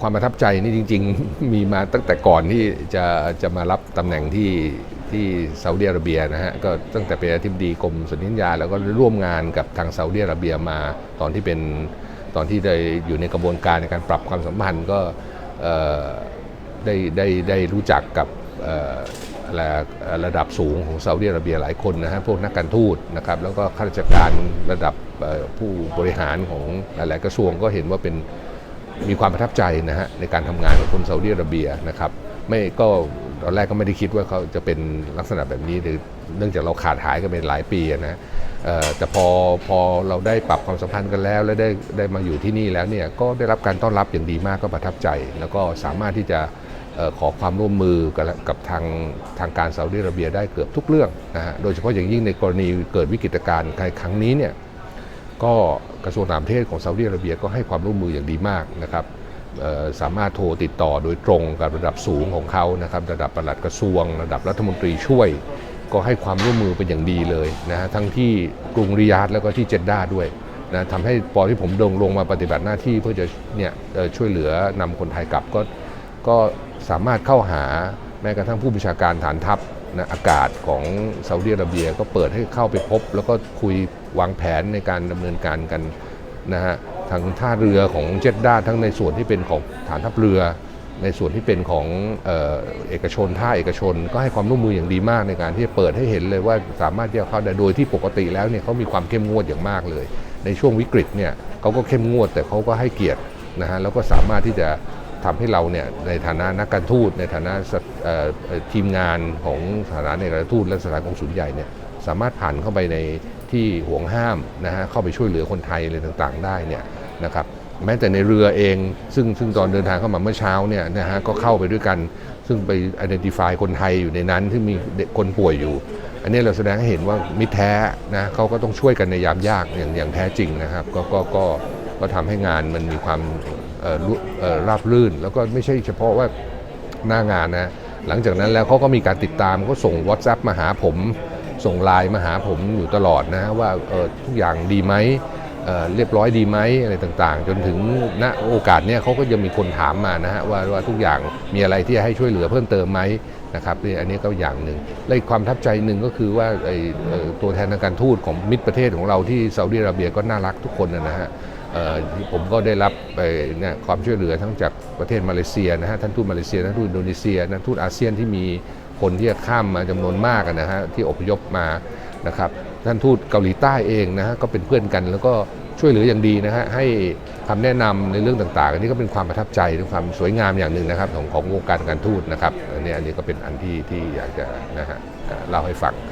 ความประทับใจนี่จริง ๆ มีมาตั้งแต่ก่อนที่จะจะมารับตำแหน่งที่ที่ซาอุดิอาระเบียนะฮะก็ตั้งแต่เป็นอธิบดีกรมสนิญญาแล้วก็ร่วมงานกับทางซาอุดิอาระเบียมาตอนที่เป็นตอนที่ได้อยู่ในกระบวนการในการปรับความสัมพันธ์ก็เอ่อได้ได้ได้รู้จักกับเอ่อระระดับสูงของซาอุดิอาระเบียหลายคนนะฮะพวกนักการทูตนะครับแล้วก็ข้าราชการระดับผู้บริหารของหลาย ๆ กระทรวงก็เห็นว่าเป็น มีความประทับใจนะฮะในการทำงานของคนซาอุดิอาระเบียนะครับไม่ก็ตอนแรกก็ไม่ได้คิดว่าเขาจะเป็นลักษณะแบบนี้หรือเนื่องจากเราขาดหายกันเป็นหลายปีนะแต่พอพอเราได้ปรับความสัมพันธ์กันแล้ว และได้ได้มาอยู่ที่นี่แล้วเนี่ยก็ได้รับการต้อนรับอย่างดีมากก็ประทับใจ แล้วก็สามารถที่จะขอความร่วมมือกับกับทางทางการซาอุดิอาระเบียได้เกือบทุกเรื่องนะฮะโดยเฉพาะอย่างยิ่งในกรณีเกิดวิกฤตการณ์ในครั้งนี้เนี่ย ก็กระทรวงต่างประเทศของซาอุดิอาระเบียก็ให้ความร่วมมืออย่างดีมากนะครับสามารถโทรติดต่อโดยตรงกับระดับสูงของเขานะครับระดับปลัดกระทรวง ระดับรัฐมนตรีช่วย ก็ให้ความร่วมมือเป็นอย่างดีเลยนะฮะทั้งที่กรุงริยาดแล้วก็ที่เจดด้าด้วยนะทำให้ปอที่ผมลงลงมาปฏิบัติหน้าที่เพื่อจะเนี่ยช่วยเหลือนำคนไทยกลับก็ก็สามารถเข้าหาแม้กระทั่งผู้บัญชาการฐานทัพนะอากาศของซาอุดิอาระเบียก็เปิดให้เข้าไปพบ แล้วก็คุย วางแผนในการดำเนินการกันนะฮะทางท่าเรือของเจ็ดด้าทั้งในส่วนที่เป็นของฐานทัพเรือ ในส่วนที่เป็นของเออเอกชนท่าเอกชน ก็ให้ความร่วมมืออย่างดีมากในการที่จะเปิดให้เห็นเลยว่าสามารถที่จะเข้าได้โดยที่ปกติแล้วเนี่ยเขามีความเข้มงวดอย่างมากเลย ในช่วงวิกฤตเนี่ยเขาก็เข้มงวดแต่เขาก็ให้เกียรตินะฮะแล้วก็สามารถที่จะทำให้เราเนี่ยในฐานะนักการทูตในฐานะทีมงานของสถานเอกอัครทูตและสถานกงสุลใหญ่เนี่ย สามารถผ่านเข้าไปในที่ห่วงห้ามนะฮะเข้าไปช่วยเหลือคนไทยอะไรต่างๆ ได้เนี่ยนะครับแม้แต่ในเรือเอง ซึ่งซึ่งตอนเดินทางเข้ามาเมื่อเช้าเนี่ยนะฮะก็เข้าไปด้วยกัน ซึ่งไป identify คนไทยอยู่ในนั้นที่มีเด็กคนป่วยอยู่ อันนี้เราแสดงให้เห็นว่ามิตรแท้นะเขาก็ต้องช่วยกันในยามยากอย่างอย่างแท้จริงนะครับ ก็ก็ก็ก็ทำให้งานมันมีความเอ่อรุเอ่อราบรื่น แล้วก็ไม่ใช่เฉพาะว่าหน้างานนะหลังจากนั้นแล้วเขาก็มีการติดตามก็ส่ง WhatsApp มาหาผม ส่งไลน์มาหาผมอยู่ตลอดนะว่าเอ่อทุกอย่างดีไหมเเรียบร้อยดีไหมอะไรต่างๆ จนถึงณโอกาสเนี้ยเขาก็ยังมีคนถามมานะฮะว่าว่าทุกอย่างมีอะไรที่จะให้ช่วยเหลือเพิ่มเติมไหมนะครับนี่อันนี้ก็อย่างหนึ่งและความทับใจหนึ่งก็คือว่าไอ้เอ่อตัวแทนทางการทูตของมิตรประเทศของเราที่ซาอุดิอาระเบียก็น่ารักทุกคนนะฮะผมก็ได้รับไปเนี่ยความช่วยเหลือทั้งจากประเทศมาเลเซียนะฮะท่านทูตมาเลเซียท่านทูตอินโดนีเซียท่านทูตอาเซียนที่มี คนที่จะข้ามมาจำนวนมากนะฮะที่อพยพมานะครับท่านทูตเกาหลีใต้เองนะฮะก็เป็นเพื่อนกันแล้วก็ช่วยเหลืออย่างดีนะฮะให้คำแนะนำในเรื่องต่างๆ อันนี้ก็เป็นความประทับใจและความสวยงามอย่างหนึ่งนะครับของของวงการการทูตนะครับอันนี้อันนี้ก็เป็นอันที่ที่อยากจะนะฮะเล่าให้ฟังครับ